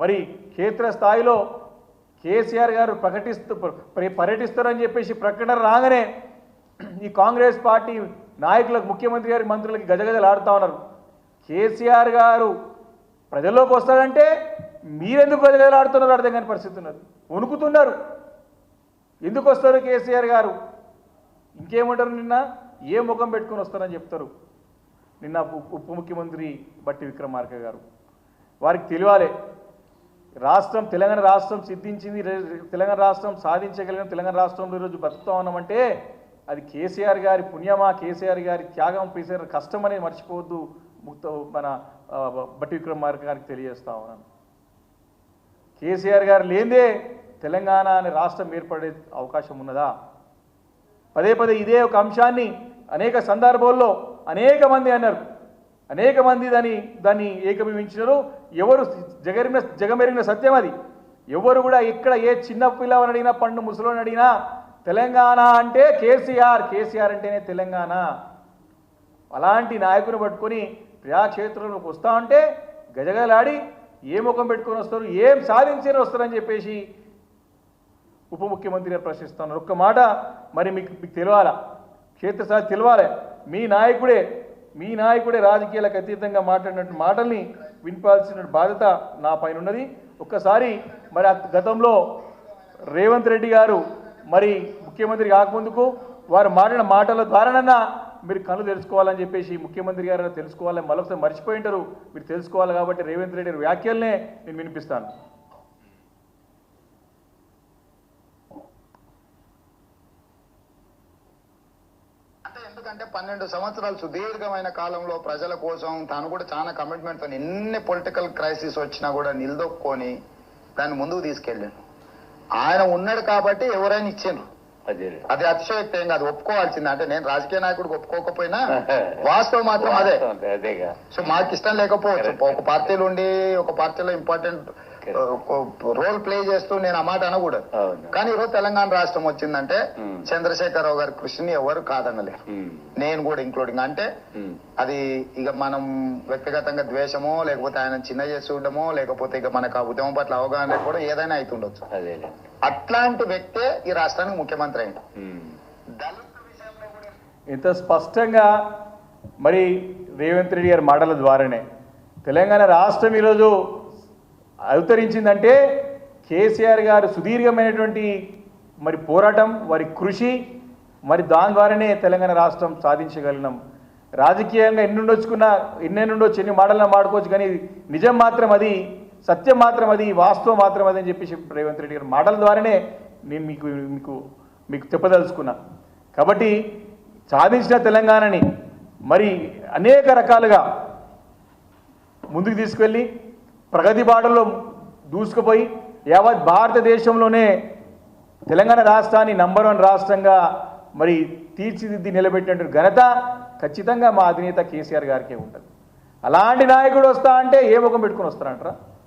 మరి క్షేత్రస్థాయిలో కేసీఆర్ గారు ప్రకటిస్తూ పర్యటిస్తారని చెప్పేసి ప్రకటన రాగానే ఈ కాంగ్రెస్ పార్టీ నాయకులకు ముఖ్యమంత్రి గారి మంత్రులకి గజగజలాడుతూ ఉన్నారు. కేసీఆర్ గారు ప్రజల్లోకి వస్తాడంటే మీరెందుకు గజగజలు ఆడుతున్నారు అర్థం కాని పరిస్థితి ఉన్నది. వణుకుతున్నారు. ఎందుకు వస్తారు కేసీఆర్ గారు? ఇంకేమంటారు నిన్న? ఏ ముఖం పెట్టుకొని వస్తారని చెప్తారు. నిన్న ఉప ముఖ్యమంత్రి బట్టి విక్రమార్క గారు. వారికి తెలియాలి. రాష్ట్రం తెలంగాణ రాష్ట్రం సిద్ధించింది తెలంగాణ రాష్ట్రం సాధించగలిగిన తెలంగాణ రాష్ట్రంలో ఈరోజు బతుకుతా ఉన్నామంటే అది కేసీఆర్ గారి పుణ్యమా? కేసీఆర్ గారి త్యాగం కేసీఆర్ కష్టం అనేది మర్చిపోవద్దు. ముక్త మన ఆ, బట్టి విక్రమార్క గారికి తెలియజేస్తా ఉన్నాను. కేసీఆర్ గారు లేదే తెలంగాణ అనే రాష్ట్రం ఏర్పడే అవకాశం ఉన్నదా? పదే పదే ఇదే ఒక అంశాన్ని అనేక సందర్భాల్లో అనేక మంది అన్నారు. అనేక మంది దాన్ని దాన్ని ఏకీభవించినారు. ఎవరు జగరిన జగమెరిగిన సత్యం అది. ఎవరు కూడా ఇక్కడ ఏ చిన్న పిల్లవని అడిగినా పండు ముసలోని అడిగినా తెలంగాణ అంటే కేసీఆర్ కేసీఆర్ అంటేనే తెలంగాణ. అలాంటి నాయకుని పట్టుకొని ప్రజాక్షేత్రంలోకి వస్తా ఉంటే గజగలాడి ఏ ముఖం పెట్టుకొని వస్తారు ఏం సాధించని వస్తారని చెప్పేసి ఉప ముఖ్యమంత్రి గారు ప్రశ్నిస్తున్నారు. ఒక్క మాట మరి మీకు మీకు తెలియాలా? క్షేత్రస్థాయి తెలియాలి. మీ నాయకుడే మీ నాయకుడే రాజకీయాలకు అతీతంగా మాట్లాడినట్టు మాటల్ని వినిపాల్సిన బాధ్యత నా పైన ఉన్నది. ఒక్కసారి మరి గతంలో రేవంత్ రెడ్డి గారు మరి ముఖ్యమంత్రి కాకముందుకు వారు మాట్లాడిన మాటల ద్వారానన్నా మీరు కళ్ళు తెలుసుకోవాలని చెప్పేసి ముఖ్యమంత్రి గారు తెలుసుకోవాలని మరొకసారి మర్చిపోయి ఉంటారు. మీరు తెలుసుకోవాలి కాబట్టి రేవంత్ రెడ్డి గారి వ్యాఖ్యలనే నేను వినిపిస్తాను. అంటే ఎందుకంటే పన్నెండు సంవత్సరాలు సుదీర్ఘమైన కాలంలో ప్రజల కోసం తాను కూడా చాలా కమిట్మెంట్తో ఎన్ని పొలిటికల్ క్రైసిస్ వచ్చినా కూడా నిలదొక్కొని దాన్ని ముందుకు తీసుకెళ్ళాను ఆయన ఉన్నాడు కాబట్టి ఎవరైనా ఇచ్చాను అదే. అతిశయోక్తి ఏం కాదు ఒప్పుకోవాల్సింది. అంటే నేను రాజకీయ నాయకుడికి ఒప్పుకోకపోయినా వాస్తవం మాత్రం అదే. సో మాకు ఇష్టం లేకపోవచ్చు ఒక పార్టీలో ఉండి ఒక పార్టీలో ఇంపార్టెంట్ రోల్ ప్లే చేస్తూ నేను ఆ మాట అనకూడదు. కానీ ఈరోజు తెలంగాణ రాష్ట్రం వచ్చిందంటే Hmm. చంద్రశేఖరరావు గారి కృషిని ఎవరు కాదనలేరు. ఉమ్, నేను కూడా ఇంక్లూడింగ్ అంటే ఉమ్, అది ఇక మనం వ్యక్తిగతంగా ద్వేషమో లేకపోతే ఆయన చిన్న చేసి ఉండమో లేకపోతే ఇక మనకు ఆ ఉద్యమం పట్ల అవగాహన లేకపోవడం ఏదైనా అవుతుండొచ్చు అట్లాంటి వ్యక్తే ఈ రాష్ట్రానికి ముఖ్యమంత్రి అయింది ఇంత స్పష్టంగా మరి రేవంత్ రెడ్డి గారి మాటల ద్వారానే తెలంగాణ రాష్ట్రం ఈరోజు అవతరించిందంటే కేసీఆర్ గారు సుదీర్ఘమైనటువంటి మరి పోరాటం వారి కృషి మరి దాని ద్వారానే తెలంగాణ రాష్ట్రం సాధించగలిగినాం. రాజకీయంగా ఎన్ని ఉండొచ్చుకున్నా ఎన్నెన్ని ఉండొచ్చు ఎన్ని మాటలను మాడుకోవచ్చు కానీ నిజం మాత్రం అది సత్యం మాత్రం అది వాస్తవం మాత్రం అది అని చెప్పేసి రేవంత్ రెడ్డి గారి మాటల ద్వారానే నేను మీకు మీకు మీకు చెప్పదలుచుకున్నా. కాబట్టి సాధించిన తెలంగాణని మరి అనేక రకాలుగా ముందుకు తీసుకెళ్ళి ప్రగతి బాటలో దూసుకుపోయి యావత్ భారతదేశంలోనే తెలంగాణ రాష్ట్రాన్ని నంబర్ వన్ రాష్ట్రంగా మరి తీర్చిదిద్ది నిలబెట్టినటువంటి ఘనత ఖచ్చితంగా మా అధినేత కేసీఆర్ గారికే ఉంటుంది. అలాంటి నాయకుడు వస్తా అంటే ఏ ముఖం పెట్టుకుని వస్తారంటారా